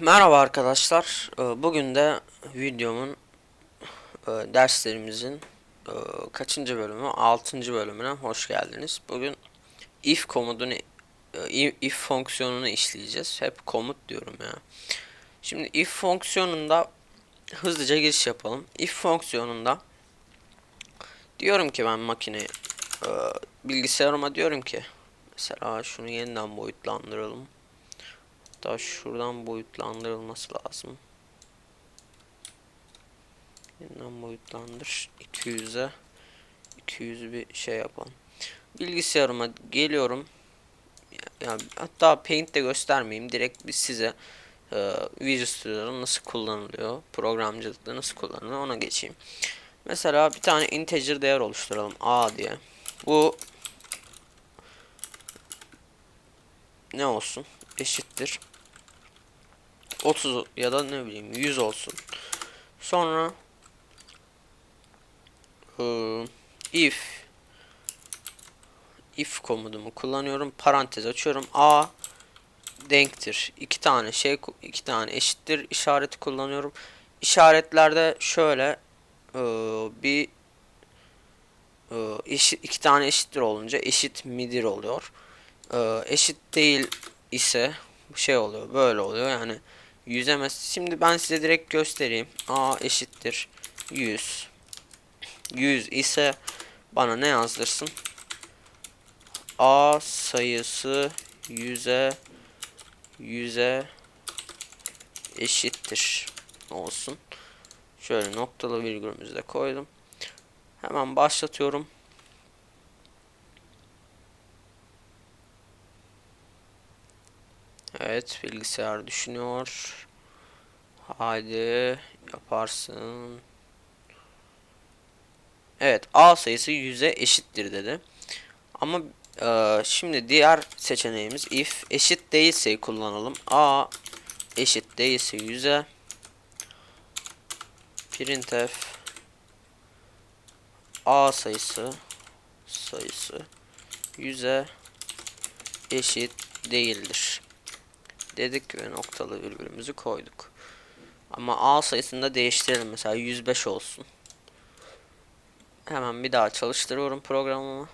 Merhaba arkadaşlar. Ee, Bugün de videomun e, derslerimizin e, kaçıncı bölümü? 6. bölümüne hoş geldiniz. Bugün if komutunu e, if fonksiyonunu işleyeceğiz. Hep komut diyorum ya. Şimdi if fonksiyonunda hızlıca giriş yapalım. If fonksiyonunda diyorum ki ben makineye e, bilgisayarıma diyorum ki mesela şunu yeniden boyutlandıralım. Hatta şuradan boyutlandırılması lazım. Yeniden boyutlandır. 200'e 200 bir şey yapalım. Bilgisayarıma geliyorum. Yani hatta Paint de göstermeyeyim. Direkt biz size e, Visual Studio'da nasıl kullanılıyor, programcılıkta nasıl kullanılıyor ona geçeyim. Mesela bir tane integer değer oluşturalım a diye. Bu ne olsun? Eşittir. 30 ya da ne bileyim 100 olsun. Sonra ıı, if if komutumu kullanıyorum. Parantez açıyorum. A denktir. iki tane şey iki tane eşittir işareti kullanıyorum. İşaretlerde şöyle ıı, bir ıı, eşit iki tane eşittir olunca eşit midir oluyor. Eşit değil ise şey oluyor. Böyle oluyor. Yani yüzemez. Şimdi ben size direkt göstereyim. A eşittir 100. 100 ise bana ne yazdırsın? A sayısı 100'e 100'e eşittir olsun. Şöyle noktalı virgülümüzü de koydum. Hemen başlatıyorum. Evet bilgisayar düşünüyor. Haydi yaparsın. Evet A sayısı 100'e eşittir dedi. Ama e, şimdi diğer seçeneğimiz if eşit değilse kullanalım. A eşit değilse 100'e printf A sayısı sayısı 100'e eşit değildir dedik ve noktalı virgülümüzü koyduk. Ama A sayısını da değiştirelim. Mesela 105 olsun. Hemen bir daha çalıştırıyorum programımı.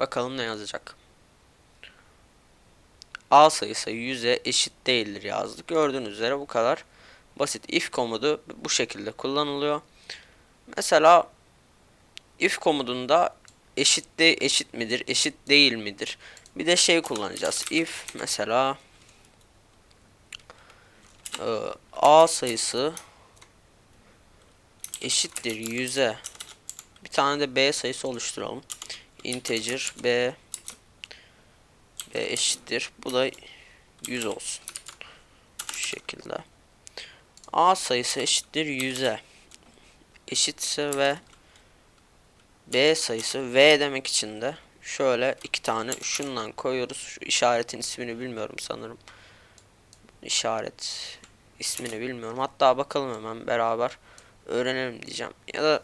Bakalım ne yazacak. A sayısı 100'e eşit değildir yazdık. Gördüğünüz üzere bu kadar basit. If komutu bu şekilde kullanılıyor. Mesela if komutunda eşit de eşit midir, eşit değil midir? Bir de şey kullanacağız. If mesela ee, A sayısı eşittir 100'e bir tane de B sayısı oluşturalım. Integer B B eşittir. Bu da 100 olsun. Şu şekilde. A sayısı eşittir 100'e eşitse ve B sayısı V demek için de şöyle iki tane şundan koyuyoruz. Şu işaretin ismini bilmiyorum sanırım. İşaret ismini bilmiyorum. Hatta bakalım hemen beraber öğrenelim diyeceğim. Ya da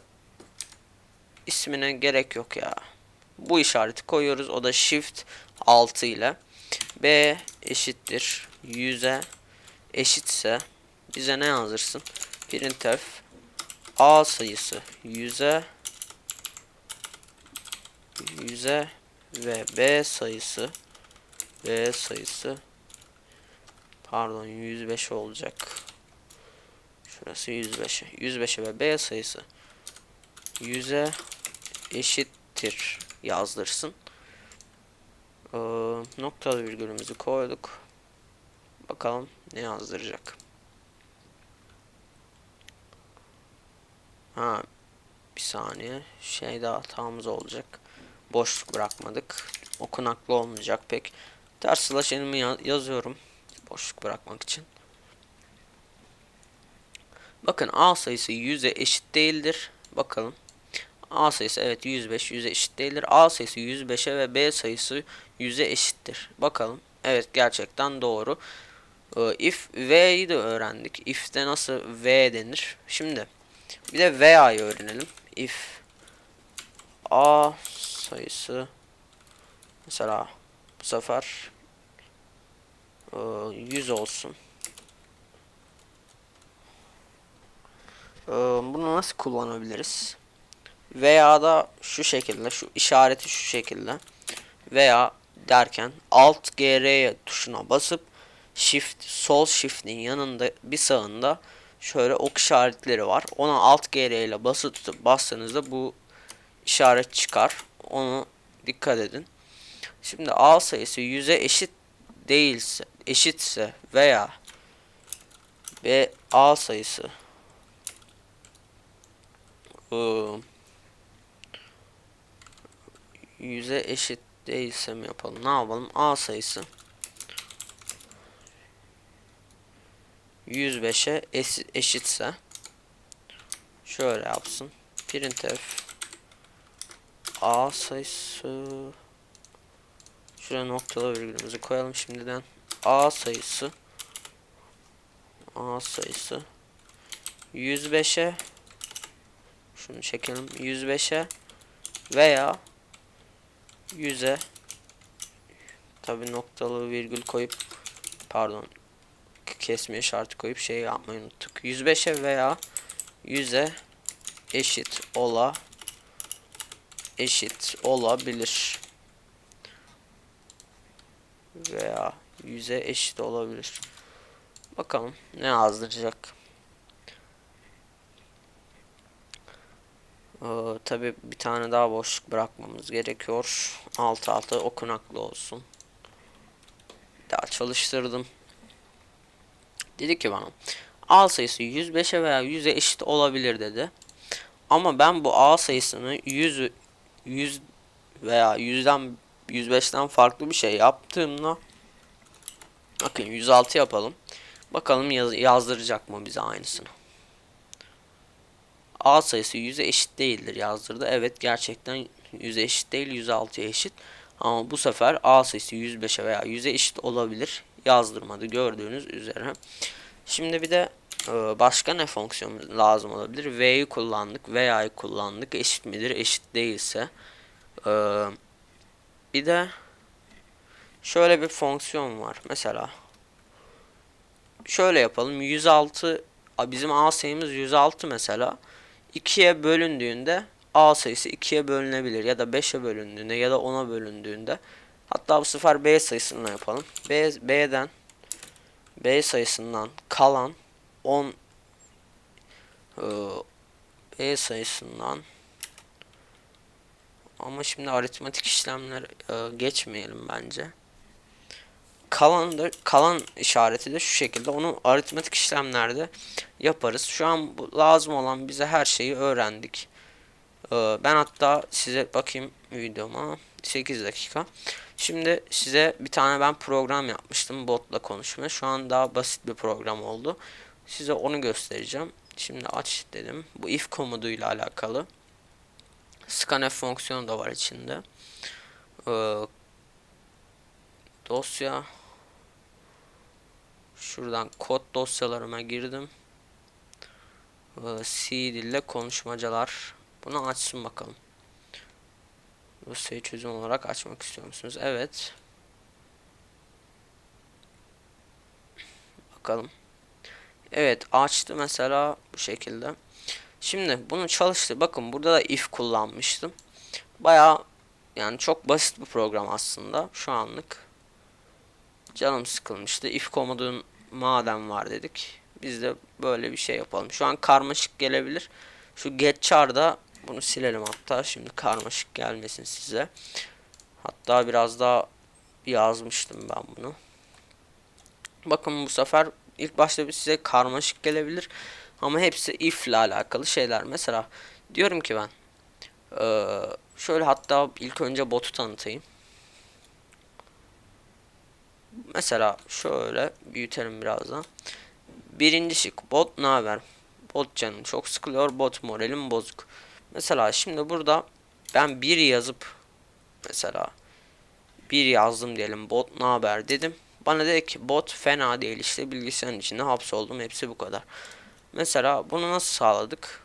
ismine gerek yok ya. Bu işareti koyuyoruz. O da shift 6 ile b eşittir 100'e eşitse bize ne yazırsın? Printf a sayısı 100'e 100'e ve b sayısı b sayısı Pardon 105 olacak. Şurası 105. 105 ve B sayısı 100'e eşittir yazdırsın. Ee, noktalı virgülümüzü koyduk. Bakalım ne yazdıracak. Ha bir saniye. Şey daha hatamız olacak. Boşluk bırakmadık. Okunaklı olmayacak pek. Ters slash yazıyorum boşluk bırakmak için. Bakın A sayısı 100'e eşit değildir. Bakalım. A sayısı evet 105 100'e eşit değildir. A sayısı 105'e ve B sayısı 100'e eşittir. Bakalım. Evet gerçekten doğru. Ee, if V'yi de öğrendik. If'te nasıl V denir. Şimdi bir de VA'yı öğrenelim. If A sayısı mesela bu sefer 100 ee, olsun. Ee, bunu nasıl kullanabiliriz? Veya da şu şekilde şu işareti şu şekilde veya derken alt GR tuşuna basıp shift sol shift'in yanında bir sağında şöyle ok işaretleri var. Ona alt GR ile basılı tutup bastığınızda bu işaret çıkar. Onu dikkat edin. Şimdi A sayısı 100'e eşit değilse, eşitse veya B A sayısı ıı, 100'e eşit değilse mi yapalım? Ne yapalım? A sayısı 105'e eşitse şöyle yapsın. Printf A sayısı Şuraya noktalı virgülümüzü koyalım şimdiden. A sayısı. A sayısı. 105'e şunu çekelim 105'e veya 100'e tabi noktalı virgül koyup pardon kesme şartı koyup şey yapmayı unuttuk. 105'e veya 100'e eşit ola eşit olabilir. Veya 100'e eşit olabilir. Bakalım ne yazdıracak. Ee, Tabi bir tane daha boşluk bırakmamız gerekiyor. Alt alta okunaklı olsun. Daha çalıştırdım. Dedi ki bana A sayısı 105'e veya 100'e eşit olabilir dedi. Ama ben bu A sayısını 100 100 veya 100'den 105'ten farklı bir şey yaptığımda bakın 106 yapalım. Bakalım yaz, yazdıracak mı bize aynısını. A sayısı 100'e eşit değildir yazdırdı. Evet gerçekten 100'e eşit değil 106'ya eşit. Ama bu sefer A sayısı 105'e veya 100'e eşit olabilir. Yazdırmadı gördüğünüz üzere. Şimdi bir de e, başka ne fonksiyon lazım olabilir? V'yi kullandık, veya'yı kullandık. Eşit midir? Eşit değilse. Eee bir de şöyle bir fonksiyon var. Mesela şöyle yapalım. 106 bizim A sayımız 106 mesela. 2'ye bölündüğünde A sayısı 2'ye bölünebilir ya da 5'e bölündüğünde ya da 10'a bölündüğünde hatta bu sefer B sayısından yapalım. B, B'den B sayısından kalan 10 B sayısından ama şimdi aritmatik işlemler e, geçmeyelim bence. Kalan da kalan işareti de şu şekilde. Onu aritmatik işlemlerde yaparız. Şu an lazım olan bize her şeyi öğrendik. E, ben hatta size bakayım videoma 8 dakika. Şimdi size bir tane ben program yapmıştım botla konuşma. Şu an daha basit bir program oldu. Size onu göstereceğim. Şimdi aç dedim. Bu if komutuyla alakalı. Scanf fonksiyonu da var içinde. Ee, dosya şuradan kod dosyalarıma girdim. Ee, C dille konuşmacalar. Bunu açsın bakalım. Dosyayı çözüm olarak açmak istiyor musunuz? Evet. Bakalım. Evet açtı mesela bu şekilde. Şimdi bunu çalıştı. Bakın burada da if kullanmıştım. Baya yani çok basit bir program aslında şu anlık. Canım sıkılmıştı. If komutun madem var dedik. Biz de böyle bir şey yapalım. Şu an karmaşık gelebilir. Şu get char'da bunu silelim hatta. Şimdi karmaşık gelmesin size. Hatta biraz daha yazmıştım ben bunu. Bakın bu sefer ilk başta bir size karmaşık gelebilir. Ama hepsi if ile alakalı şeyler. Mesela diyorum ki ben şöyle hatta ilk önce botu tanıtayım. Mesela şöyle büyütelim birazdan. Birinci bot ne haber? Bot canım çok sıkılıyor. Bot moralim bozuk. Mesela şimdi burada ben bir yazıp mesela bir yazdım diyelim bot ne haber dedim. Bana dedi ki bot fena değil işte bilgisayarın içinde hapsoldum hepsi bu kadar. Mesela bunu nasıl sağladık?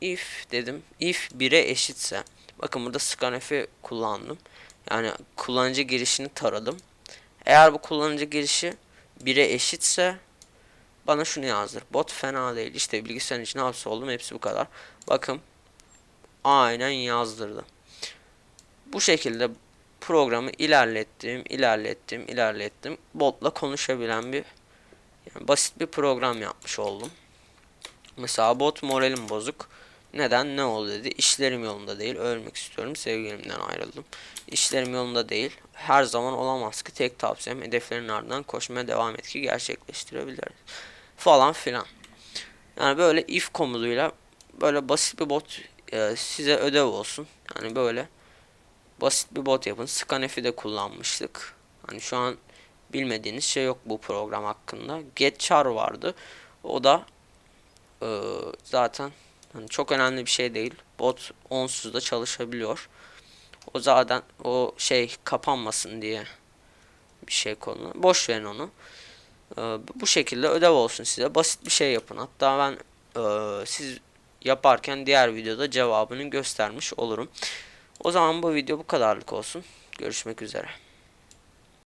If dedim. If 1'e eşitse. Bakın burada scanf'i kullandım. Yani kullanıcı girişini taradım. Eğer bu kullanıcı girişi 1'e eşitse bana şunu yazdır. Bot fena değil. İşte bilgisayarın içine hapsoldum. Hepsi bu kadar. Bakın aynen yazdırdı. Bu şekilde programı ilerlettim, ilerlettim, ilerlettim. Botla konuşabilen bir yani basit bir program yapmış oldum. Mesela bot moralim bozuk. Neden? Ne oldu dedi. İşlerim yolunda değil. Ölmek istiyorum. Sevgilimden ayrıldım. İşlerim yolunda değil. Her zaman olamaz ki tek tavsiyem hedeflerin ardından koşmaya devam et ki gerçekleştirebiliriz. Falan filan. Yani böyle if komutuyla böyle basit bir bot e, size ödev olsun. Yani böyle basit bir bot yapın. Scanf'i de kullanmıştık. Hani şu an bilmediğiniz şey yok bu program hakkında. Getchar vardı. O da e, zaten hani çok önemli bir şey değil. Bot onsuz da çalışabiliyor. O zaten o şey kapanmasın diye bir şey konu. Boş verin onu. E, bu şekilde ödev olsun size. Basit bir şey yapın. Hatta ben e, siz yaparken diğer videoda cevabını göstermiş olurum. O zaman bu video bu kadarlık olsun. Görüşmek üzere.